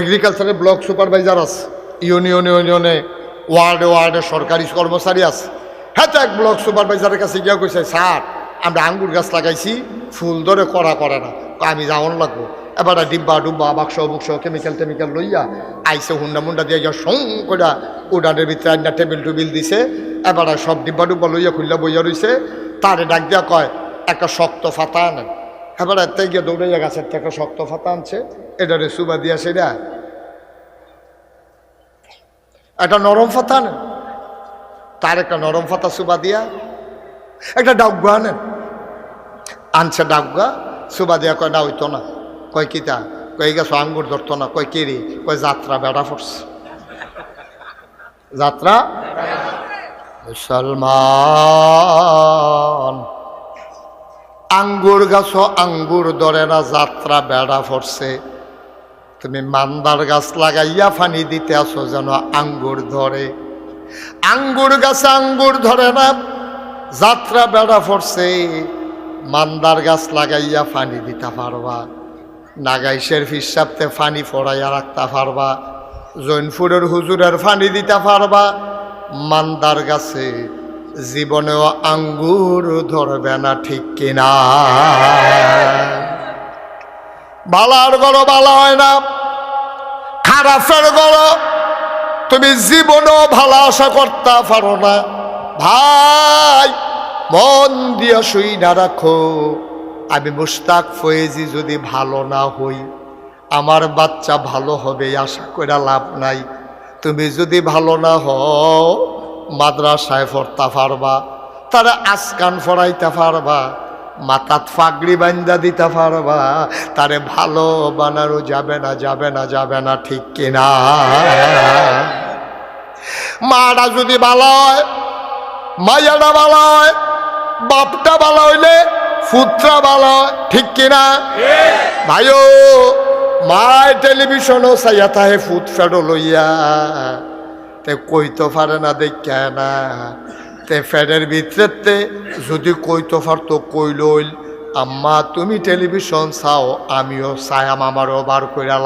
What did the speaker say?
এগ্রিকালচারের block supervisor আছে union ইউনিয়নে ওয়ার্ডে ওয়ার্ডে সরকারি কর্মচারী আছে। হ্যাঁ তো এক ব্লক সুপারভাইজারের কাছে গিয়া কইছে, স্যার, আমরা আঙ্গুর গাছ লাগাইছি, ফুল ধরে করা করে না। আমি যাওয়ান লাগবো। এবার ডিব্বা ডুব্বা বাক্স, বুক্স কেমিক্যাল টেমিক্যাল লইয়া আইসে হুন্ডা মুন্ডা দিয়ে যা সং করে উডানের ভিতরে আইনা টেবিল টুবিল দিছে। এবার সব ডিব্বা ডুব্বা লইয়া খুললা বইয়া রইছে। তারে ডাক দিয়া কয়, একটা শক্ত ফাতা আনেন। এবার এতে গিয়ে দৌড়াইয়া গাছের থেকে শক্ত ফাতা আনছে। এটারে সুবা দিয়া সেটা। একটা নরম ফাতা আনেন। তার একটা নরম ফাতা সুবা দিয়া। একটা ডাউগা আনেন। আনছে ডাউগা, সুবা দিয়া কয় হইতো না। কয় কিতা কয় গেছো আঙ্গুর ধরতো না। কয়, কে রে? কয়, যাত্রা বেড়া পড়ছে। যাত্রা? মুসলমান। আঙ্গুর গাছ আঙ্গুর ধরে না, যাত্রা বেড়া পড়ছে। তুমি মান্দার গাছ লাগাইয়া ফানি দিতে আসো যেন আঙ্গুর ধরে। আঙ্গুর গাছে আঙ্গুর ধরে না, যাত্রা বেড়া পড়ছে। মান্দার গাছ লাগাইয়া ফানি দিতে পারবা। নাগাইশের ফিসাবতে ফানি ফড়াইয়া রাখতে পারবা। জৈনপুরের হুজুরের ফানি দিতে পারবা। মান্দার গাছে জীবনেও আঙ্গুর ধরবে না, ঠিক কিনা? বালার গড় বালা হয় না, খারাপের গড়। তুমি জীবনেও ভালো আশা করতে পারো না। ভাই, মন দিয়ে শুই না রাখো। আমি মুস্তাক ফয়েজি যদি ভালো না হই, আমার বাচ্চা ভালো হবে, আশা করে লাভ নাই। তুমি যদি ভালো না হও মাদ্রাসায় পড়তে পারবা, তারা আসকান ফরাইতে পারবা, মাথাত ফাগড়ি বান্দা দিতে পারবা, তারে ভালো বানানো যাবে না যাবে না যাবে না, ঠিক কিনা? মারা যদি ভালো মাইয়াটা ভালো হয়, বাপটা ভালো হইলে ফুত্রা ভালো হয়, ঠিক কিনা? ভাইও, মায় টেলিভিশনও চাইয়া তাহে ফুট ফেডো লইয়া তে কইতে পারে না দেখা না। তে ফ্যানের ভিতরেতে যদি কইতে পারতো কইল আম্মা, তুমি টেলিভিশন চাও, আমিও চাই আমারও বার করে